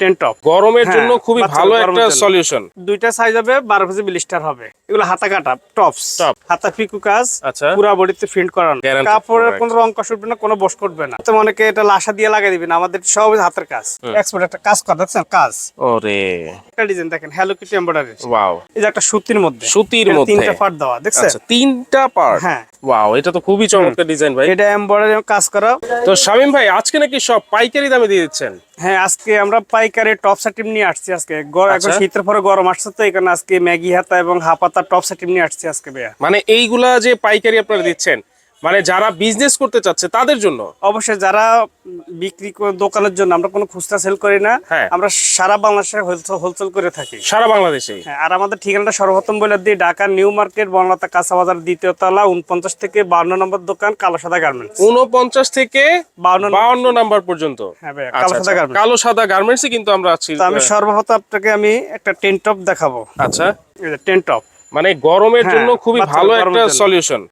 Ten top. গরমের হ্যাঁ, জন্য খুবই ভালো একটা সলিউশন দুইটা সাইজ হবে বারো পিসে ব্লিস্টার হবে। এগুলো হাতা কাটা টপস Top। হাতা পিকু কাজ আচ্ছা। পুরা বডিতে প্রিন্ট করানো। কাপড়ের কোনো রং কষ উঠবে না কোনো বস করবে না। তো অনেকে এটা লাসা দিয়ে লাগাই দিবেন আমাদের সব হাতের কাজ। এক্সপোর্ট একটা কাজ করা দেখছেন? কাজ। ওরে। একটা ডিজাইন দেখেন হ্যালো কিটি এমব্রয়ডারি ওয়াও যে একটা সুতির মধ্যে। সুতির মধ্যে। তিনটা পার্ট দেওয়া দেখছেন? আচ্ছা তিনটা পার্ট হ্যাঁ। ওয়াও এটা তো খুবই চমৎকার ডিজাইন ভাই। এটা এমব্রয়ডারি কাজ করা। তো শামিম ভাই আজকে নাকি সব পাইকারি দামে দিয়ে দিচ্ছেন? হ্যাঁ আজকে আমরা পাইকারি টপ সেটিম নিয়ে আসছি আজকে। গরম এখন আচ্ছা। শীতের পরে গরম আসছে তো এখানে আজকে ম্যাগি হাতা এবং হাপাতা টপ সেটিম নিয়ে আসছি আজকে ভাইয়া। মানে এইগুলা যে পাইকারি আপনারা দিচ্ছেন মানে যারা বিজনেস করতে চাচ্ছে তাদের জন্য? অবশ্যই যারা বিক্রি দোকানের জন্য আমরা কোনো খুচরা সেল করি না হ্যাঁ। আমরা সারা বাংলাদেশে হোলসেল করে থাকি। সারা বাংলাদেশে? হ্যাঁ, আর আমাদের ঠিকানাটা সর্বপ্রথম বলে দিই ঢাকা নিউ মার্কেট বনলতা কাঁচা বাজার দ্বিতীয় তলা উনপঞ্চাশ থেকে বান্ন নম্বর দোকান কালো সাদা গার্মেন্টস উনপঞ্চাশ থেকে বাউন্ন বাউন্ন নাম্বার পর্যন্ত? কালো সাদা। গার্মেন্টস কালো সাদা গার্মেন্টস কিন্তু আমরা আছি আমি সর্বপ্রথম আপনাকে আমি একটা টেন টপ দেখাবো। আচ্ছা। Ten top. মানে গরমের হ্যাঁ, জন্য খুবই ভালো একটা সলিউশন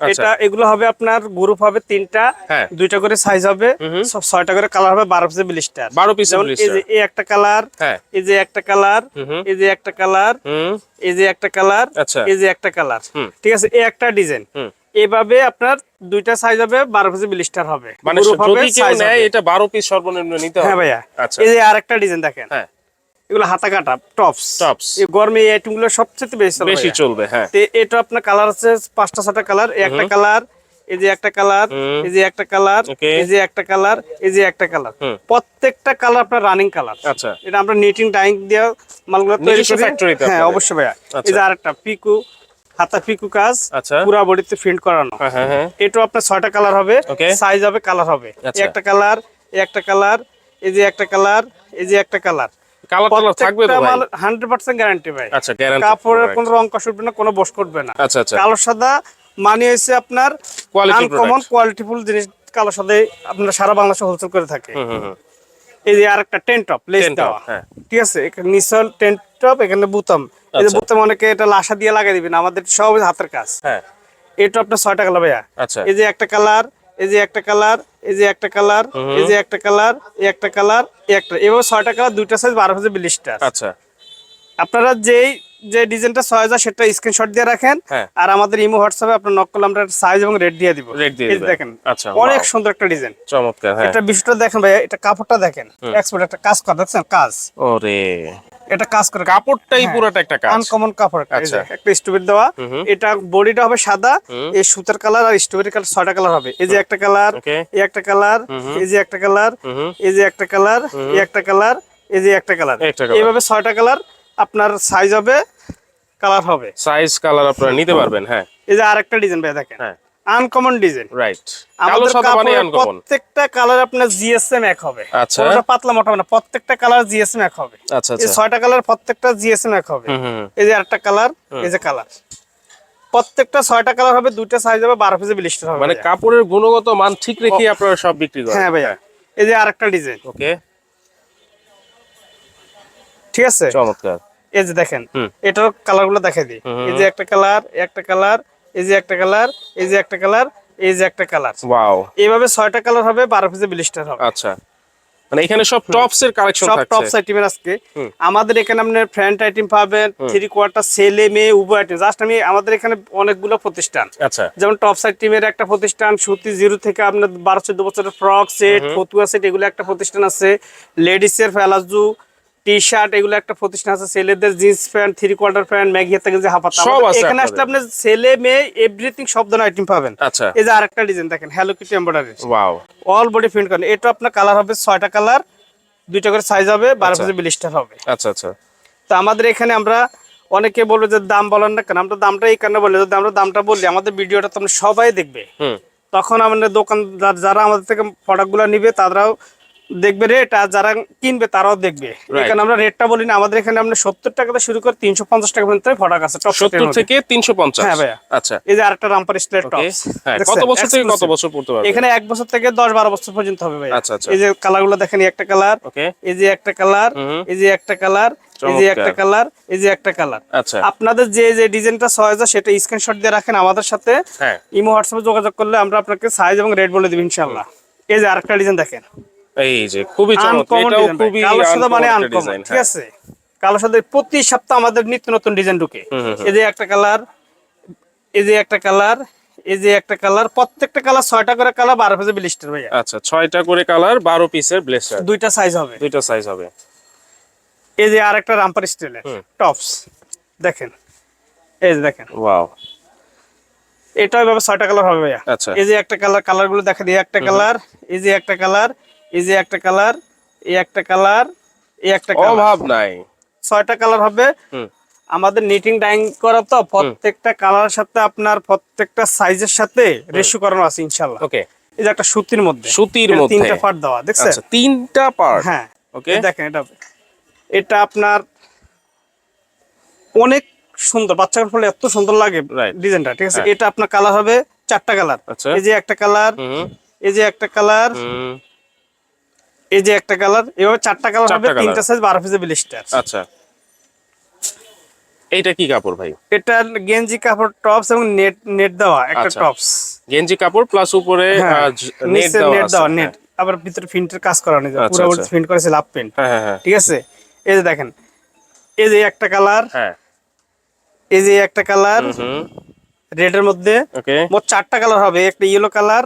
এটা এগুলো হবে আপনার গ্রুপ হবে তিনটা হ্যাঁ। দুইটা করে সাইজ হবে সব ছয়টা করে কালার হবে বারো পিসের ব্লিস্টার 12 piece এর যেমন এই যে একটা কালার হ্যাঁ। এই যে একটা কালার। এই যে একটা কালার এই যে একটা কালার আচ্ছা। এই যে একটা কালার। ঠিক আছে? এই একটা ডিজাইন এভাবে আপনার দুইটা সাইজ হবে বারো পিসের ব্লিস্টার হবে। মানে। এটা বারো পিস সর্বনিম্ন নিতে হবে। হ্যাঁ ভাইয়া। আচ্ছা। এই যে আরেকটা ডিজাইন দেখেন। হ্যাঁ। এগুলো হাতা কাটা টপস Tops। এই গরমে এই আইটেমগুলো সবচেয়ে বেশি বেশি চলবে হ্যাঁ। তে এটা আপনার কালার আছে পাঁচটা ছটা কালার একটা কালার এই যে একটা কালার এই যে একটা কালার এই যে একটা কালার এই যে একটা কালার প্রত্যেকটা কালার আপনার রানিং কালার আচ্ছা। এটা আমরা নিটিং ডাইং দিয়ে মালগুলো তৈরি করি। factory তে হ্যাঁ অবশ্যই ভাইয়া। এই আচ্ছা। যে আরেকটা পিকু হাতা পিকু কাজ আচ্ছা। পুরা বডিতে প্রিন্ট করানো। হ্যাঁ হ্যাঁ হ্যাঁ। আপনার ছয়টা কালার হবে সাইজ হবে কালার হবে। আচ্ছা। একটা কালার একটা কালার এই যে একটা কালার এই যে একটা কালার কালার থাকবে তো ভাই? হান্ড্রেড পার্সেন্ট গ্যারান্টি ভাই। আচ্ছা গ্যারান্টি কাপড়ের কোনো রং কষ উঠবে না কোনো বস করবে না। আচ্ছা আচ্ছা। কালো সাদা মানে হচ্ছে আপনার Quality আনকমন কোয়ালিটিফুল জিনিস কালো সাদা আপনারা সারা বাংলাদেশে হোলসেল করে থাকে। হুম হুম হুম। এই যে আরেকটা টেন টপ লেস Ten দেওয়া। হ্যাঁ। ঠিক আছে? টেন টপ এখানে বুতাম। এই যে। বুতাম অনেকে এটা লাসা দিয়ে লাগাই দিবেন আমাদের সব হাতের কাজ। হ্যাঁ। এটা আপনার ছয়টা কালার ভাইয়া। আচ্ছা। এই যে একটা কালার এই যে একটা কালার এই যে একটা কালার এই যে একটা কালার এই একটা কালার এই একটা। এভাবে ছয়টা কালার দুইটা সাইজ বারো হাজার ব্লিস্টার আচ্ছা। আপনারা যেই যে ডিজাইনটা ছয় হাজার সেটা স্ক্রিনশট দিয়ে রাখেন। হ্যাঁ। আর আমাদের ইমো হোয়াটসঅ্যাপে আপনার নক করলে আমরা সাইজ এবং রেট দিয়ে দিব। Rate দিয়ে। দেখেন আচ্ছা, অনেক সুন্দর একটা ডিজাইন চমৎকার হ্যাঁ। এটা বিষয়টা দেখেন ভাই এটা কাপড়টা দেখেন। এক্সপোর্ট একটা কাজ করা দেখছেন? কাজ। ওরে। এটা কাজ করে কাপড়টাই পুরোটা একটা কাজ। আনকমন কাপড় আচ্ছা। একটা স্টুবের দেওয়া এটা বডিটা হবে সাদা এই সুতার কালার আর স্টুবের কালার ছয়টা কালার হবে। এই যে একটা কালার এই একটা কালার এই যে একটা কালার এই যে একটা কালার এই একটা কালার এই যে একটা কালার এইভাবে ছয়টা কালার আপনার সাইজ হবে কালার হবে। সাইজ কালার আপনারা নিতে পারবেন হ্যাঁ। এই যে আরেকটা ডিজাইন ভাই দেখেন। হ্যাঁ। আনকমন ডিজাইন রাইট কালো সাদা মানে আনকমন প্রত্যেকটা কালার আপনার জিএসএম এক হবে। আচ্ছা। কোনোটা পাতলা মোটা না প্রত্যেকটা কালার জিএসএম এক হবে। আচ্ছা এই আচ্ছা। ছয়টা কালার প্রত্যেকটা জিএসএম এক হবে। এই যে আরেকটা কালার এই যে কালার প্রত্যেকটা ছয়টা কালার হবে দুইটা সাইজ হবে বারো পিসে ব্লিস্টার হবে মানে কাপড়ের গুণগত মান ঠিক রেখে আপনারা সব বিক্রি করেন। হ্যাঁ ভাইয়া। এই যে আরেকটা ডিজাইন ওকে। ঠিক আছে? চমৎকার। এই যে দেখেন। এটার কালারগুলো দেখে দিই। এই যে একটা কালার একটা কালার এই যে একটা কালার এই যে একটা কালার এই যে একটা কালার। ওয়াও এইভাবে ছয়টা কালার হবে বারো পিসে ব্লিস্টার হবে। আচ্ছা। মানে এখানে সব টপস এর কালেকশন সব টপ থাকছে আইটেমের আজকে। আমাদের এখানে আপনার ফ্রন্ট আইটেম পাবেন থ্রি কোয়ার্টার ছেলে মেয়ে উভয় আইটেম জাস্ট আমি আমাদের এখানে অনেকগুলো প্রতিষ্ঠান। আচ্ছা। যেমন টপ সাইড টিমের একটা প্রতিষ্ঠান সুতি জিরো থেকে আপনার বারো চোদ্দ বছরের ফ্রক সেট ফতুয়া সেট এগুলো একটা প্রতিষ্ঠান আছে। লেডিসের ফেলাজু টি শার্ট এগুলো একটা প্রতিষ্ঠান আছে ছেলেদের jeans pant three quarter pant Maggi হাতে যে হাফাতা সব আছে এখানে আসলে আপনি ছেলে মেয়ে এভরিথিং সব ধরনের আইটেম পাবেন। আচ্ছা। এই যে আরেকটা ডিজাইন দেখেন hello kitty embroidery wow all body print করেন। এটা আপনার কালার হবে ছয়টা কালার দুইটা করে সাইজ হবে বারো পিসের ব্লিস্টার হবে। আচ্ছা আচ্ছা। তো আমাদের এখানে আমরা অনেকে বলবে যে দাম বলেন না কেন আমরা দামটা এই কারণে বলি যদি আমরা দামটা বললি আমাদের ভিডিওটা তোমরা সবাই দেখবে। তখন আমাদের দোকানদার যারা আমাদের থেকে প্রোডাক্টগুলো নিবে তারাও দেখবে রেট আর যারা কিনবে তারাও দেখবে। এখানে আমরা রেটটা বলি না আমাদের এখানে আমরা সত্তর টাকা থেকে শুরু করে তিনশো পঞ্চাশ টাকা পর্যন্ত প্রোডাক্ট আছে টপ সত্তর থেকে তিনশো পঞ্চাশ। হ্যাঁ ভাইয়া। আচ্ছা। এই যে আরেকটা রামপার স্টাইল টপ হ্যাঁ কত বছর থেকে কত বছর পড়তে পারবে? এখানে এক বছর থেকে দশ বারো বছর পর্যন্ত হবে ভাই আচ্ছা, আচ্ছা। এই যে কালারগুলো দেখেন এই একটা কালার ওকে এই যে একটা কালার এই যে একটা কালার এই যে একটা কালার এই যে একটা কালার। আচ্ছা। আপনাদের যে যে ডিজাইনটা হাজার সেটা স্ক্রিনশট দিয়ে রাখেন আমাদের সাথে। হ্যাঁ। ইমো হোয়াটসঅ্যাপে যোগাযোগ করলে আমরা আপনাকে সাইজ এবং রেট বলে দিব ইনশাল্লাহ এই যে আরেকটা ডিজাইন দেখেন। এই যে খুবই চমৎকার এটাও খুবই কালো সাদা মানে আনকমন ঠিক হ্যাঁ। আছে? কালো সাদা প্রতি সপ্তাহ আমাদের নিত্য নতুন ডিজাইন ঢুকে। এই যে একটা কালার এই যে একটা কালার এই যে একটা কালার প্রত্যেকটা কালার ছয়টা করে কালার বারো পেজে বিলিস্টার ভাইয়া। আচ্ছা ছয়টা করে কালার বারো পিসের ব্লেসার দুইটা সাইজ হবে। দুইটা সাইজ হবে। এই যে আর একটা রামপার স্টাইলের টপস দেখেন। এই যে দেখেন। ওয়াও এটা এভাবে ছয়টা কালার হবে ভাইয়া। আচ্ছা। এই যে একটা কালার কালারগুলো দেখা দিই একটা কালার এই যে একটা কালার এই যে একটা কালার এই একটা কালার এই একটা কালার। অভাব নাই। ছয়টা কালার হবে। আমাদের নিটিং ডাইং করা তো প্রত্যেকটা কালারের সাথে আপনার প্রত্যেকটা সাইজের সাথে রেশু করানো আছে ইনশাল্লাহ ওকে। এই যে একটা সুতির মধ্যে। সুতির মধ্যে। তিনটা পার্ট দেওয়া দেখছেন? আচ্ছা তিনটা পার্ট হ্যাঁ। ওকে। দেখেন এটা এটা আপনার অনেক সুন্দর বাচ্চার ফলে এত সুন্দর লাগে. ডিজাইনটা ঠিক আছে? হ্যাঁ। এটা আপনার কালার হবে চারটা কালার আচ্ছা। এই যে একটা কালার এই যে একটা কালার এই যে একটা কালার এভাবে চারটা কালার হবে। তিনটা সাইজ বারো পিসের বিলিস্টার আচ্ছা। এইটা কি কাপড় ভাই? এটা গেঞ্জি কাপড় টপস এবং নেট নেট দেওয়া একটা আচ্ছা। টপস গেঞ্জি কাপড় প্লাস উপরে হ্যাঁ নেট দেওয়া নেট দেওয়া। নেট আবার ভিতরে প্রিন্টের কাজ করা নেই আচ্ছা, পুরো আচ্ছা। প্রিন্ট করেছে লাভ প্রিন্ট হ্যাঁ হ্যাঁ হ্যাঁ। ঠিক আছে? এই যে দেখেন এই যে একটা কালার হ্যাঁ। এই যে একটা কালার রেড এর মধ্যে মোট চারটা কালার হবে একটা ইয়েলো কালার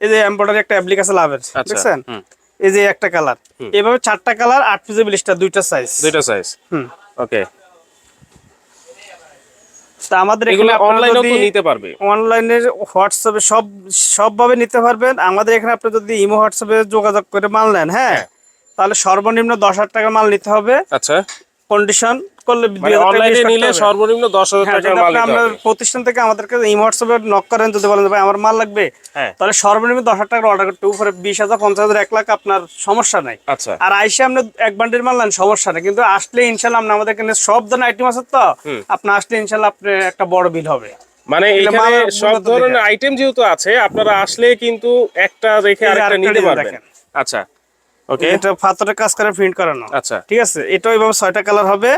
এই যে এমব্রয়ডারি একটা অ্যাপ্লিক আছে লাভের আচ্ছা দেখছেন? এই যে একটা কালার। এভাবে চারটা কালার আট পিসের বিলিশটা দুইটা সাইজ দুইটা সাইজ হুম। ওকে তা আমাদের এগুলো অনলাইনেও তো নিতে পারবে। অনলাইনে হোয়াটসঅ্যাপে সব সবভাবে নিতে পারবেন। আমাদের এখানে আপনি যদি ইমো হোয়াটসঅ্যাপে যোগাযোগ করে মাল নেন হ্যাঁ? তাহলে সর্বনিম্ন দশ হাজার টাকা মাল নিতে হবে। আচ্ছা। কন্ডিশন করলে অনলাইনে নিলে সর্বনিম্ন দশ হাজার হ্যাঁ, টাকার মাল আপনার প্রতিষ্ঠান থেকে আমাদেরকে ইমো হোয়াটসঅ্যাপে নক করেন যদি বলেন ভাই আমার মাল লাগবে হ্যাঁ। তাহলে সর্বনিম্ন দশ হাজার টাকার অর্ডার করতে উপরে বিশ হাজার পঞ্চাশ হাজার এক লাখ আপনার সমস্যা নাই। আচ্ছা। আর আইসে আপনি এক বান্ডেল মাল নেন সমস্যা নেই। কিন্তু আসলে ইনশাল্লাহ আপনি আমাদের এখানে সব ধরনের আইটেম আছে তো আপনি আসলে ইনশাল্লাহ আপনি একটা বড় বিল হবে। মানে এখানে সব ধরনের আইটেম যেহেতু আছে আপনারা আসলে কিন্তু একটা রেখে এই আরেকটা নিতে পারবেন। আচ্ছা। ওকে এটা পাথরের কাজ করে প্রিন্ট করানো। আচ্ছা। ঠিক আছে? এটা এইভাবে ছয়টা কালার হবে।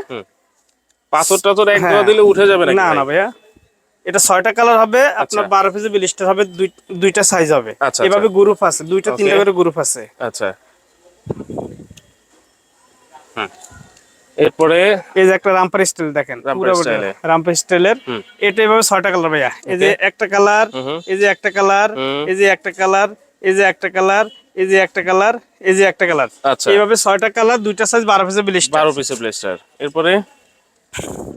পাথর টাথর এক হ্যাঁ। দিলে উঠে যাবে না না ভাইয়া। এটা ছয়টা কালার হবে আপনার আচ্ছা। বারো পিসের বিলিস্টার হবে দুইটা সাইজ হবে। আচ্ছা, এভাবে গ্রুপ আছে দুইটা তিনটা. করে গ্রুপ আছে। আচ্ছা। এরপরে এই যে একটা রামপার স্টাইল দেখেন রামপার পুরো স্টাইলের এটা এভাবে ছয়টা কালার ভাইয়া। এই যে একটা কালার এই যে একটা কালার এই যে একটা কালার এই যে একটা কালার এই যে একটা কালার এই যে একটা কালার আচ্ছা। এইভাবে ছয়টা কালার দুইটা সাইজ বারো বিলিস্টার বারো ব্লেস্টার এরপরে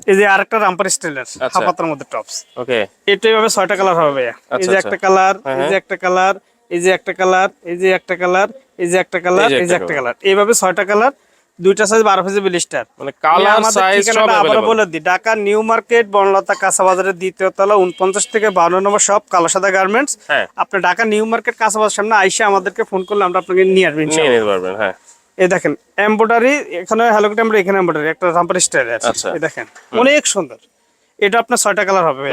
এই যে আরেকটা রামপার স্টাইলের আচ্ছা। হাফাতার মধ্যে টপস ওকে। এটা এইভাবে ছয়টা কালার হবে ভাইয়া। এই আচ্ছা, যে আচ্ছা। একটা কালার হ্যাঁ, এই যে হ্যাঁ। একটা কালার এই যে একটা কালার এই যে একটা কালার এই যে একটা কালার এই যে একটা কালার এইভাবে ছয়টা কালার দুইটা সাইজ বারো পিসের বিলিস্টার মানে কালার সাইজ সব আবার বলে দিই ঢাকা নিউ মার্কেট বনলতা কাঁচা বাজারের দ্বিতীয় তলা উনপঞ্চাশ থেকে বান্ন নম্বর সব কালো সাদা গার্মেন্টস হ্যাঁ। আপনি ঢাকা নিউ মার্কেট কাঁচা বাজার সামনে আইসে আমাদেরকে ফোন করলে আমরা আপনাকে নিয়ে আসবেন নিয়ে নিতে পারবেন হ্যাঁ। এই দেখেন এমব্রয়ডারি এখানে হ্যালো আমরা এখানে এমব্রয়ডারি একটা রামপার স্টাইল আছে। আচ্ছা। এই দেখেন অনেক সুন্দর। এটা আপনার ছয়টা কালার হবে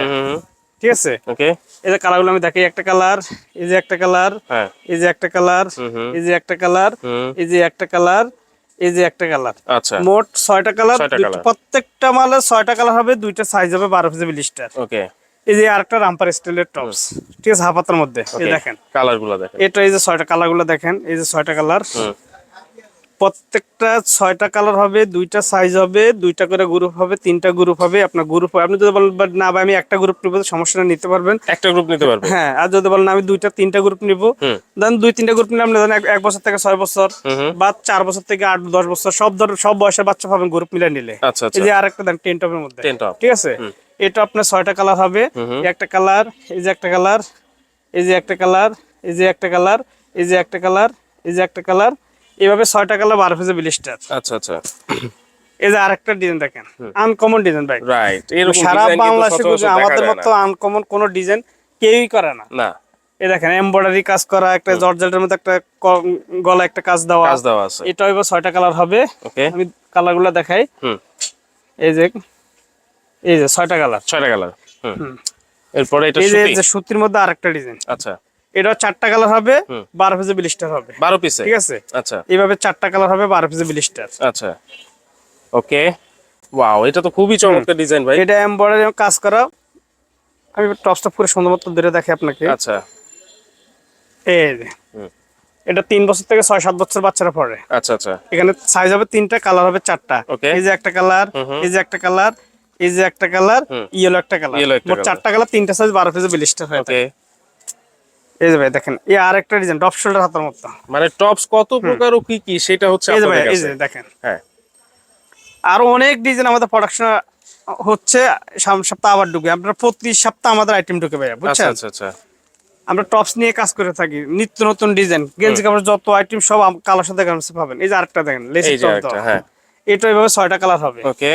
ঠিক আছে? ওকে। এই যে কালারগুলো আমি দেখি একটা কালার এই যে একটা কালার হ্যাঁ। এই যে একটা কালার এই যে একটা কালার এই যে একটা কালার এই যে একটা কালার আচ্ছা। মোট ছয়টা কালার প্রত্যেকটা মালের ছয়টা কালার হবে দুইটা সাইজ হবে বারো পিসের লিস্টার ওকে। এই যে আরেকটা রামপার স্টাইলের টপস ঠিক আছে হাফাতার মধ্যে। এই দেখেন। কালারগুলো দেখেন। এটা এই যে ছয়টা কালারগুলো দেখেন এই যে ছয়টা কালার প্রত্যেকটা ছয়টা কালার হবে দুইটা সাইজ হবে দুইটা করে গ্রুপ হবে তিনটা গ্রুপ হবে আপনার গ্রুপ আপনি যদি বলেন না ভাই আমি একটা গ্রুপ নিবো সমস্যা নিতে পারবেন। একটা গ্রুপ নিতে পারবেন। হ্যাঁ আর যদি বলেন আমি দুইটা তিনটা গ্রুপ নিব দেন দুই তিনটা গ্রুপ নিলাম না এক- বছর থেকে ছয় বছর। বা চার বছর থেকে আট দশ বছর সব ধর সব বয়সের বাচ্চা পাবেন গ্রুপ মিলে নিলে। আচ্ছা আচ্ছা। এই যে আরেকটা দেন টেন টপের মধ্যে। টেন টপ ঠিক আছে? এটা আপনার ছয়টা কালার হবে। এই একটা কালার এই যে একটা কালার এই যে একটা কালার এই যে একটা কালার এই যে একটা কালার এই যে একটা কালার এইভাবে ছয়টা কালার বারো পিসের বিলিস্টার আচ্ছা আচ্ছা। এই যে আরেকটা ডিজাইন দেখেন আনকমন ডিজাইন ভাই। রাইট সারা বাংলাদেশে আমাদের মতো আনকমন কোন ডিজাইন কেউই করে না। না। এই দেখেন এমব্রয়ডারি কাজ করা একটা জর্জেটের মধ্যে একটা গলা একটা কাজ দেওয়া। কাজ দেওয়া আছে। এটা এবার ছয়টা কালার হবে। ওকে। আমি কালারগুলো দেখাই। হুম। এই যে এই যে ছয়টা কালার। ছয়টা কালার। হুম। এরপরে এটা এই যে সুতির মধ্যে আরেকটা ডিজাইন। আচ্ছা। এটা চারটা কালার হবে বারো পিসে বিলিস্টার হবে। বারো পিসে ঠিক আছে? আচ্ছা। এইভাবে চারটা কালার হবে বারো পিসে বিলিস্টার আচ্ছা। ওকে। ওয়াও এটা তো খুবই চমৎকার ডিজাইন ভাই। এটা এমব্রয়ডারি কাজ করা। আমি টপসটা পুরো সুন্দর মতো ধরে দেখি আপনাকে। আচ্ছা। এই এটা তিন বছর থেকে ছয় সাত বছর বাচ্চারা পড়ে আচ্ছা আচ্ছা। এখানে সাইজ হবে তিনটা কালার হবে চারটা। এই যে একটা কালার এই যে একটা কালার এই যে একটা কালার ইয়েলো একটা কালার মোট চারটা কালার তিনটা সাইজ বারো পিসে বিলিস্টার হয়ে থাকে। এই যে ভাই দেখেন এই আর একটা ডিজাইন ডপ শোল্ডার হাতের মতো। মানে টপস কত প্রকার ও কি কি সেটা হচ্ছে এই যে ভাই এই যে দেখেন। হ্যাঁ। আরও অনেক ডিজাইন আমাদের প্রোডাকশন হচ্ছে সামনের সপ্তাহ আবার ঢুকে। আপনার প্রতি সপ্তাহ আমাদের আইটেম ঢুকে ভাইয়া আচ্ছা বুঝছেন? আচ্ছা আচ্ছা। আমরা টপস নিয়ে কাজ করে থাকি নিত্য নতুন ডিজাইন গেঞ্জি কাপড় যত আইটেম সব কালার সাথে গার্মেন্টসে পাবেন। এই যে আরেকটা দেখেন লেসি একটা হ্যাঁ। এটা এভাবে ছয়টা কালার হবে। ওকে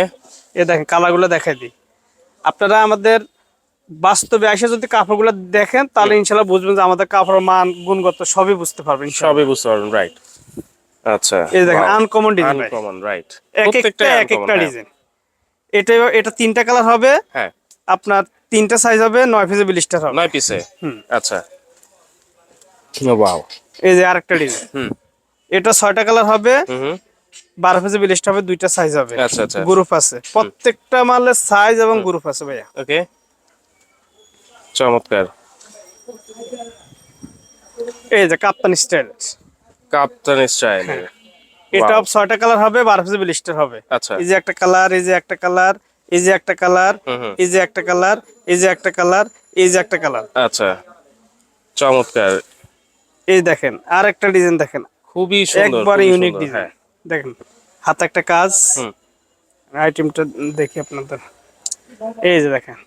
এই দেখেন কালারগুলো দেখাই দিই। আপনারা আমাদের বাস্তবে এসে যদি কাপড়গুলো দেখেন তাহলে ইনশাল্লাহ বুঝবেন যে আমাদের কাপড়ের মান গুণগত সবই বুঝতে পারবেন সবই বুঝতে পারবেন রাইট আচ্ছা এই দেখেন আনকমন ডিজাইন আনকমন রাইট এক একটা এক একটা ডিজাইন এটা এটা তিনটা কালার হবে। হ্যাঁ। আপনার তিনটা সাইজ হবে নয় পিসে বিলিস্টার হবে। নয় পিসে হুম। আচ্ছা। ওয়াও এই যে আরেকটা ডিজাইন হুম। এটা ছয়টা কালার হবে হুম। বারো পিসে বিলিস্টার হবে দুইটা সাইজ হবে। আচ্ছা, আচ্ছা। গ্রুপ আছে। প্রত্যেকটা মালের সাইজ এবং গ্রুপ আছে ভাইয়া। ওকে চমৎকার। এই যে কাপ্তান স্টাইল কাপ্তান স্টাইল এটা ছয়টা কালার হবে বারো পিসে বিলিস্টার হবে। আচ্ছা। এই যে একটা কালার এই যে একটা কালার এই যে একটা কালার। এই যে একটা কালার এই যে একটা কালার এই যে একটা কালার আচ্ছা। চমৎকার। এই দেখেন আর একটা ডিজাইন দেখেন। খুবই সুন্দর একবার ইউনিক ডিজাইন দেখেন হাতে একটা কাজ। আইটেমটা দেখি আপনাদের। এই যে দেখেন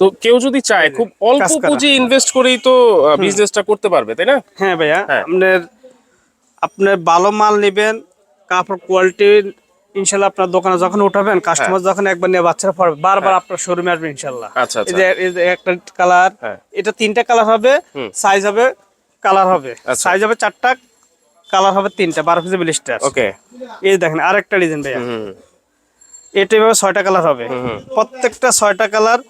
তো কেউ যদি চায় খুব অল্প পুঁজি ইনভেস্ট করেই তো বিজনেসটা করতে পারবে তাই না হ্যাঁ ভাইয়া হ্যাঁ। আপনার আপনার ভালো মাল নেবেন কাপড় কোয়ালিটি ইনশাল্লাহ আপনার দোকানে যখন উঠাবেন কাস্টমার যখন একবার নিয়ে বাচ্চারা পড়বে বারবার আপনার শোরুমে আসবে ইনশাল্লাহ হ্যাঁ। আচ্ছা, আচ্ছা। একটা কালার হ্যাঁ। এটা তিনটা কালার হবে। সাইজ হবে কালার হবে আচ্ছা। সাইজ হবে চারটা কালার হবে তিনটা বারো পিসে বিলিস্টার ওকে এই দেখেন আরেকটা ডিজাইন ভাইয়া হুম এটা এভাবে ছয়টা কালার হবে। প্রত্যেকটা ছয়টা কালার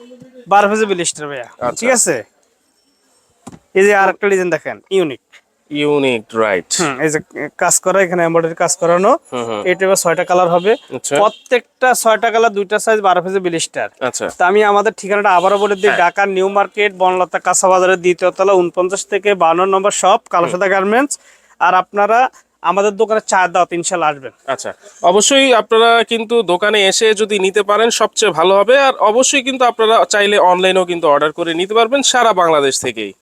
বারো পিসে বিলিস্টার ভাইয়া। আচ্ছা। ঠিক আছে? এই যে আরেকটা ডিজাইন দেখেন ইউনিক। Unique right. এই যে কাজ করা এখানে এমব্রয়ডারি কাজ করানো। এটা এবার ছয়টা কালার হবে। আচ্ছা। প্রত্যেকটা ছয়টা কালার দুইটা সাইজ বারো পিসে বিলিস্টার আচ্ছা। তা আমি আমাদের ঠিকানাটা আবারও বলে দিই হ্যাঁ। ঢাকার নিউ মার্কেট বনলতা কাঁচা বাজারের দ্বিতীয় তলা উনপঞ্চাশ থেকে বান্ন নম্বর শপ কালোসাদা গার্মেন্টস আর আপনারা আমাদের দোকানে চা দাও ইনশাল্লাহ আসবেন আচ্ছা অবশ্যই আপনারা কিন্তু দোকানে এসে যদি নিতে পারেন, সবচেয়ে ভালো হবে। আর অবশ্যই কিন্তু আপনারা চাইলে অনলাইনেও কিন্তু অর্ডার করে নিতে পারবেন সারা বাংলাদেশ থেকেই।